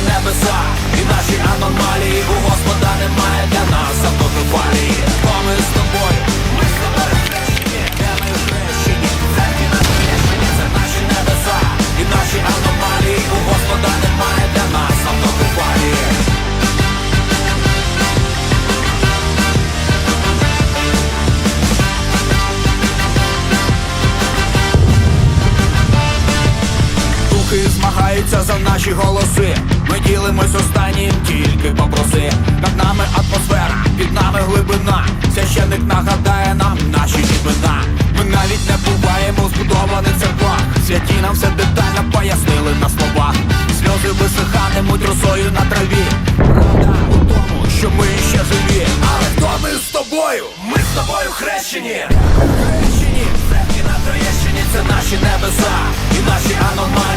небеса, і наші змагаються за наші голоси. Ми ділимось останнім, тільки попроси. Над нами атмосфера, під нами глибина. Священник нагадає нам наші імена. Ми навіть не буваємо в збудованих церквах. Святі нам все детально пояснили на словах. Сльози висихатимуть росою на траві. Правда у тому, що ми ще живі. Але хто ми з тобою? Ми з тобою хрещені. Хрещені, церкві на Троєщині це наші небеса і наші аномалії